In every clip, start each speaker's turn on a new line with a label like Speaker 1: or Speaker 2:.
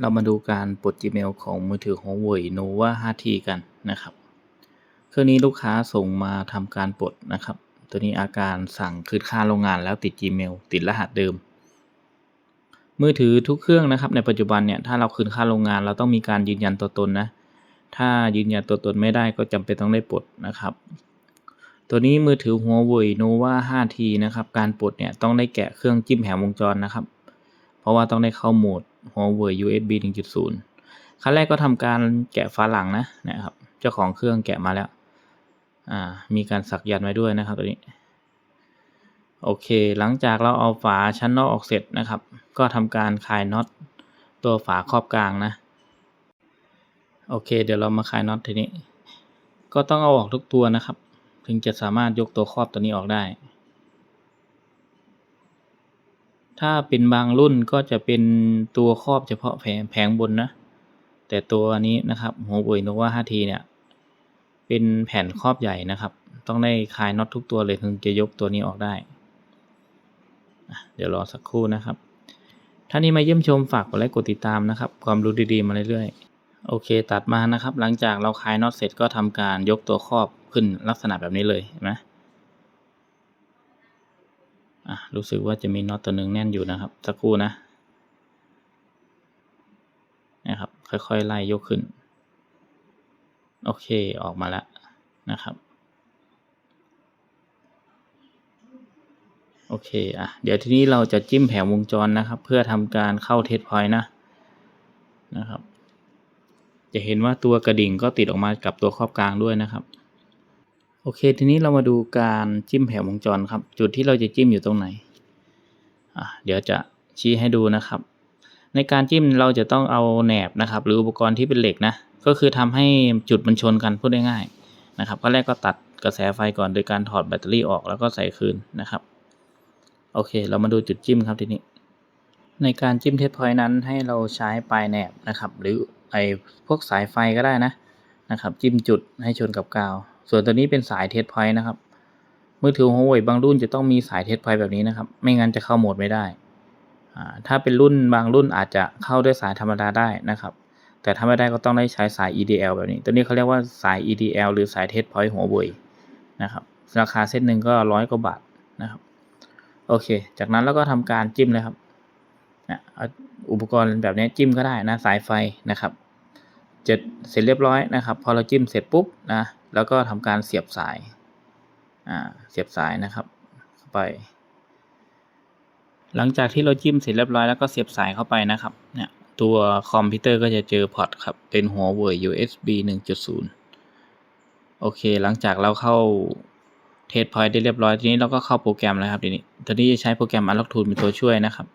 Speaker 1: เรามาดูการปลด Gmail ของมือถือ Huawei Nova 5T กันนะครับ เครื่องนี้ลูกค้าส่งมาทำการปลดนะครับ ตัวนี้อาการสั่งคืนค่าโรงงานแล้วติด Gmail ติดรหัสเดิม มือถือทุกเครื่องนะครับ ในปัจจุบันเนี่ย ถ้าเราคืนค่าโรงงาน เราต้องมีการยืนยันตัวตนนะ ถ้ายืนยันตัวตนไม่ได้ก็จำเป็นต้องได้ปลดนะครับ ตัวนี้มือถือ Huawei Nova 5T นะครับ การปลดเนี่ยต้องได้แกะเครื่องจิ้มแหวงจรนะครับ เพราะว่าต้องได้เข้าโหมด Huawei USB 1.0 ขั้นแรกก็ทำการแกะฝาหลังนะนะครับ เจ้าของเครื่องแกะมาแล้ว อ่า มีการสักยันไว้ด้วยนะครับตัวนี้ โอเค หลังจากเราเอาฝาชั้นนอกออกเสร็จนะครับ ก็ทำการคลายน็อตตัวฝาครอบกลางนะ โอเค เดี๋ยวเรามาคลายน็อตทีนี้ ก็ต้องเอาออกทุกตัวนะครับ ถึงจะสามารถยกตัวครอบตัวนี้ออกได้ ถ้าเป็นบางรุ่นก็จะเป็นตัวครอบเฉพาะแผงแผงบนนะ แต่ตัวนี้นะครับ Huawei Nova 5T เนี่ยเป็นแผ่นครอบใหญ่นะครับ ต้องได้คลายน็อตทุกตัวเลยถึงจะยกตัวนี้ออกได้ เดี๋ยวรอสักครู่นะครับ ท่านี้มาเยี่ยมชมฝากกดไลค์กดติดตามนะครับ ความรู้ดีๆมาเรื่อยๆ โอเค ตัดมานะครับ หลังจากเราคลายน็อตเสร็จก็ทำการยกตัวครอบขึ้นลักษณะแบบนี้เลยนไหม อะรู้สึกว่าจะมีน็อตตัวหนึ่งแน่นอยู่นะครับ สักครู่นะนะครับ ค่อยๆไล่ยกขึ้น โอเคออกมาแล้วนะครับ โอเคอะเดี๋ยวทีนี้เราจะจิ้มแผงวงจรนะครับ เพื่อทำการเข้าเทสพอยต์นะนะครับ จะเห็นว่าตัวกระดิ่งก็ติดออกมากับตัวครอบกลางด้วยนะครับ โอเค ทีนี้เรามาดูการจิ้มแผงวงจรครับ จุดที่เราจะจิ้มอยู่ตรงไหนอะเดี๋ยวจะชี้ให้ดูนะครับ ในการจิ้มเราจะต้องเอาแหนบนะครับ หรืออุปกรณ์ที่เป็นเหล็กนะ ก็คือทำให้จุดมันชนกันพูดง่ายๆนะครับก็แรกก็ตัดกระแสไฟก่อนโดยการถอดแบตเตอรี่ออกแล้วก็ใส่คืนนะครับ โอเค เรามาดูจุดจิ้มครับทีนี้ ในการจิ้มเทสพอยต์นั้นให้เราใช้ปลายแหนบนะครับ หรือไอพวกสายไฟก็ได้นะนะครับ จิ้มจุดให้ชนกับกาว ส่วนตัวนี้เป็นสายเทสพอยต์นะครับ มือถือ Huawei บางรุ่นจะต้องมีสายเทสพอยต์แบบนี้นะครับ ไม่งั้นจะเข้าโหมดไม่ได้ ถ้าเป็นรุ่นบางรุ่นอาจจะเข้าด้วยสายธรรมดาได้นะครับ แต่ถ้าไม่ได้ก็ต้องได้ใช้สาย EDL แบบนี้ ตัวนี้เขาเรียกว่าสาย EDL หรือสายเทสพอยต์ Huawei นะครับราคาเส้นหนึ่งก็ร้อยกว่าบาทนะครับ โอเค จากนั้นเราก็ทำการจิ้มเลยครับนะอุปกรณ์แบบนี้จิ้มก็ได้นะสายไฟนะครับเจ็ดเสร็จเรียบร้อยนะครับ พอเราจิ้มเสร็จปุ๊บนะ แล้วก็ทำการเสียบสายเสียบสายนะครับเข้าไป หลังจากที่เราจิ้มเสร็จเรียบร้อยแล้วก็เสียบสายเข้าไปนะครับเนี่ยตัวคอมพิวเตอร์ก็จะเจอพอร์ตครับ เป็นหัวเว่ย USB 1.0 โอเค หลังจากเราเข้าเทสพอยต์ได้เรียบร้อย ทีนี้เราก็เข้าโปรแกรมแล้วครับทีนี้ทีนี้จะใช้โปรแกรม Unlock Tool เป็นตัวช่วยนะครับ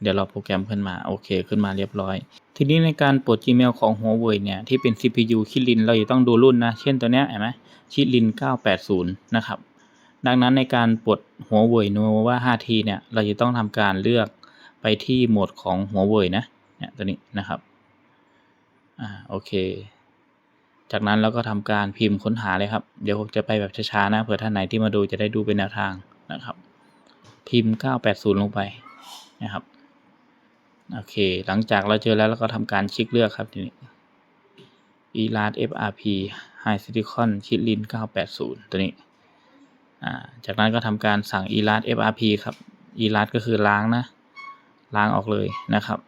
Speaker 1: เดี๋ยวเราโปรแกรมขึ้นมา โอเค ขึ้นมาเรียบร้อยทีนี้ในการปลด Gmail ของ Huawei เนี่ย ที่เป็น CPU คิรินเราจะต้องดูรุ่นนะ เช่นตัวเนี้ยเห็นไหมคิริน 980 นะครับ ดังนั้นในการปลด Huawei Nova 5T เนี่ย เราจะต้องทำการเลือกไปที่โหมดของ Huawei นะ เนี่ยตัวนี้นะครับ อ่า โอเค จากนั้นเราก็ทำการพิมพ์ค้นหาเลยครับ เดี๋ยวผมจะไปแบบช้าๆนะ เผื่อท่านไหนที่มาดูจะได้ดูเป็นแนวทางนะครับ พิมพ์ 980 ลงไปนะครับ โอเค หลังจากเราเจอแล้วเราก็ทำการคลิกเลือกครับทีนี้ e l a s FRP High Silicon ชิดลิน 980 ตัวนี้ อ่า จากนั้นก็ทำการสั่ง e l a s FRP ครับ e l a s ก็คือล้างนะ ล้างออกเลยนะครับ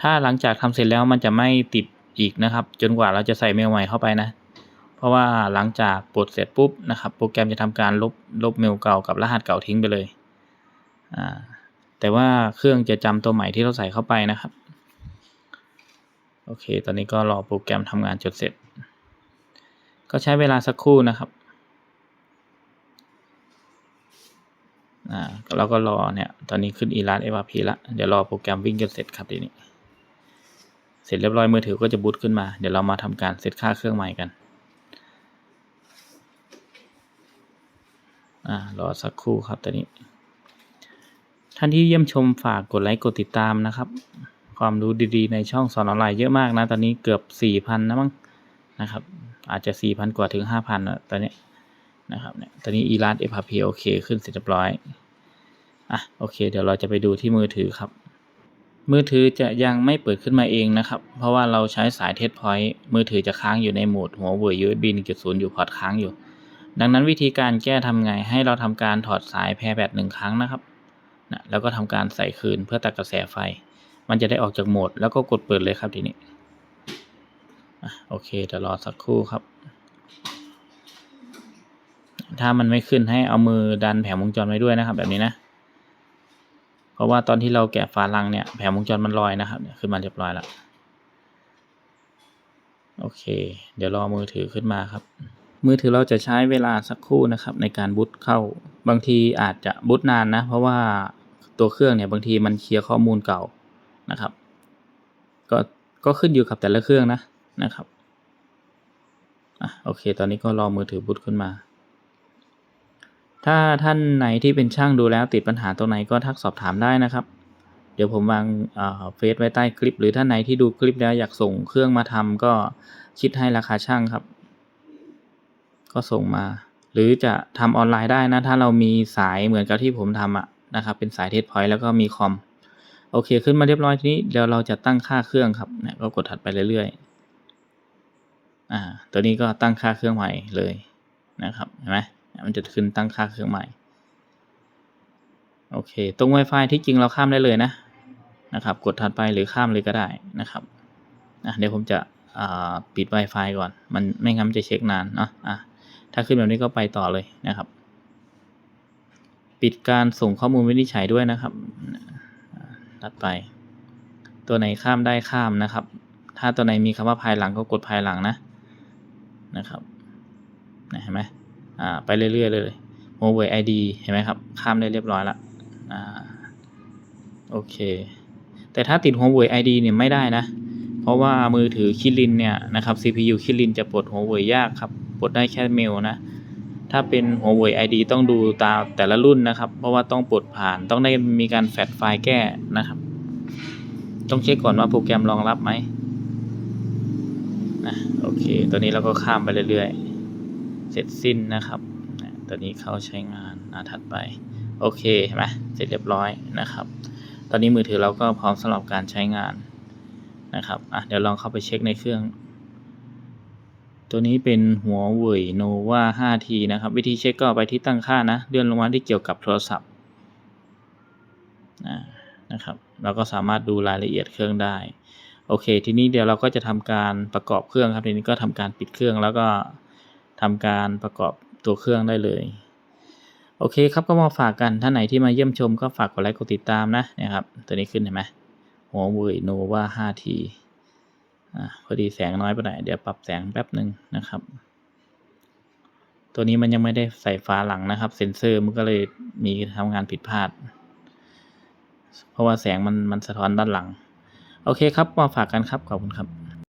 Speaker 1: ถ้าหลังจากทำเสร็จแล้วมันจะไม่ติดอีกนะครับ จนกว่าเราจะใส่เมลใหม่เข้าไปนะ เพราะว่าหลังจากปลดเสร็จปุ๊บนะครับ โปรแกรมจะทำการลบลบเมลเก่ากับรหัสเก่าทิ้งไปเลย อ่า แต่ว่าเครื่องจะจำตัวใหม่ที่เราใส่เข้าไปนะครับ โอเค ตอนนี้ก็รอโปรแกรมทำงานจดเสร็จ ก็ใช้เวลาสักครู่นะครับอ่าเราก็รอเนี่ย ตอนนี้ขึ้น e l a s FRP ละเดี๋ยวรอโปรแกรมวิ่งจนเสร็จครับทีนี้ เสร็จเรียบร้อยมือถือก็จะบูตขึ้นมา เดี๋ยวเรามาทำการเซตค่าเครื่องใหม่กันอ่ารอสักครู่ครับตอนนี้านที่เยี่ยมชมฝากกดไลค์กดติดตามนะครับ ความรู้ดีๆ ในช่องสอนออนไลน์เยอะมากนะ ตอนนี้เกือบสี่พันนะมั้งนะครับ อาจจะสี่พันกว่าถึงห้าพันนะตอนนี้นะครับเนี่ยตอนนี้อีลาสเอพาพีโอเคขึ้นเสร็จเรียบร้อยอะโอเค เดี๋ยวเราจะไปดูที่มือถือครับ มือถือจะยังไม่เปิดขึ้นมาเองนะครับ เพราะว่าเราใช้สายเทสพอยต์มือถือจะค้างอยู่ในโหมดหัวเว่ย USB 1.0 อยู่พอร์ตค้างอยู่ ดังนั้นวิธีการแก้ทำไงให้เราทำการถอดสายแพรแบตหนึ่งครั้งนะครับ นะแล้วก็ทำการใส่คืนเพื่อตัดกระแสไฟ มันจะได้ออกจากโหมด แล้วก็กดเปิดเลยครับทีนี้โอเคเดี๋ยวรอสักครู่ครับ ถ้ามันไม่ขึ้นให้เอามือดันแผงวงจรไว้ด้วยนะครับแบบนี้นะ เพราะว่าตอนที่เราแกะฝาลังเนี่ยแผงวงจรมันลอยนะครับขึ้นมาเรียบร้อยแล้ว โอเค เดี๋ยวรอมือถือขึ้นมาครับ มือถือเราจะใช้เวลาสักครู่นะครับในการบูตเข้า บางทีอาจจะบูตนานนะ เพราะว่าตัวเครื่องเนี่ยบางทีมันเคลียร์ข้อมูลเก่านะครับ ก็ก็ขึ้นอยู่กับแต่ละเครื่องนะนะครับอะโอเค ตอนนี้ก็รอมือถือบูตขึ้นมา ถ้าท่านไหนที่เป็นช่างดูแล้วติดปัญหาตรงไหนก็ทักสอบถามได้นะครับ เดี๋ยวผมวางเฟซไว้ใต้คลิป หรือท่านไหนที่ดูคลิปแล้วอยากส่งเครื่องมาทำก็คิดให้ราคาช่างครับ ก็ส่งมา หรือจะทำออนไลน์ได้นะ ถ้าเรามีสายเหมือนกับที่ผมทำอะนะครับ เป็นสายเทสพอยต์แล้วก็มีคอม โอเค ขึ้นมาเรียบร้อยทีนี้เดี๋ยวเราจะตั้งค่าเครื่องครับเนี่ยก็กดถัดไปเรื่อยๆอ่า ตัวนี้ก็ตั้งค่าเครื่องใหม่เลยนะครับเห็นไหมมันจะขึ้นตั้งค่าเครื่องใหม่โอเค ตรง Wi-Fi ที่จริงเราข้ามได้เลยนะนะครับ กดถัดไปหรือข้ามเลยก็ได้นะครับอะเดี๋ยวผมจะปิด Wi-Fi ก่อน มันไม่งั้นจะเช็คนานเนาะอะ ถ้าขึ้นแบบนี้ก็ไปต่อเลยนะครับ ปิดการส่งข้อมูลวินิจฉัยด้วยนะครับตัดไป ตัวไหนข้ามได้ข้ามนะครับ ถ้าตัวไหนมีคำว่าภายหลังก็กดภายหลังนะนะครับเห็นไหมอ่าไปเรื่อยๆเลย Huawei ID เห็นไหมครับ ข้ามได้เรียบร้อยแล้วอ่าโอเค แต่ถ้าติด Huawei ID เนี่ยไม่ได้นะ เพราะว่ามือถือคิรินเนี่ยนะครับ CPU คิรินจะปลด Huawei ยากครับ ปลดได้แค่เมลนะ ถ้าเป็น Huawei ID ต้องดูตามแต่ละรุ่นนะครับ เพราะว่าต้องปลดผ่านต้องได้มีการแฟดไฟล์แก้นะครับ ต้องเช็คก่อนว่าโปรแกรมรองรับไหมนะโอเคตัวนี้เราก็ข้ามไปเรื่อยๆ เสร็จสิ้นนะครับตอนนี้เข้าใช้งานอาถัดไป โอเคเห็นไหมเสร็จเรียบร้อยนะครับ ตอนนี้มือถือเราก็พร้อมสำหรับการใช้งานนะครับอะเดี๋ยวลองเข้าไปเช็คในเครื่อง ตัวนี้เป็นหัวเว่ยโนวา 5T นะครับ วิธีเช็คก็ไปที่ตั้งค่านะ เลื่อนลงมาที่เกี่ยวกับโทรศัพท์นะครับ เราก็สามารถดูรายละเอียดเครื่องได้ โอเค ทีนี้เดี๋ยวเราก็จะทำการประกอบเครื่องครับ ทีนี้ก็ทำการปิดเครื่องแล้วก็ทำการประกอบตัวเครื่องได้เลย โอเคครับก็มาฝากกัน ท่านไหนที่มาเยี่ยมชมก็ฝากกดไลค์กดติดตามนะนะครับ ตัวนี้ขึ้นเห็นไหมหัวเว่ยโนวา 5T อพอดีแสงน้อยไปหน่อยเดี๋ยวปรับแสงแป๊บหนึ่งนะครับ ตัวนี้มันยังไม่ได้ใส่ฟ้าหลังนะครับ เซ็นเซอร์มันก็เลยมีทำงานผิดพลาด เพราะว่าแสงมันมันสะท้อนด้านหลัง โอเคครับมาฝากกันครับขอบคุณครับ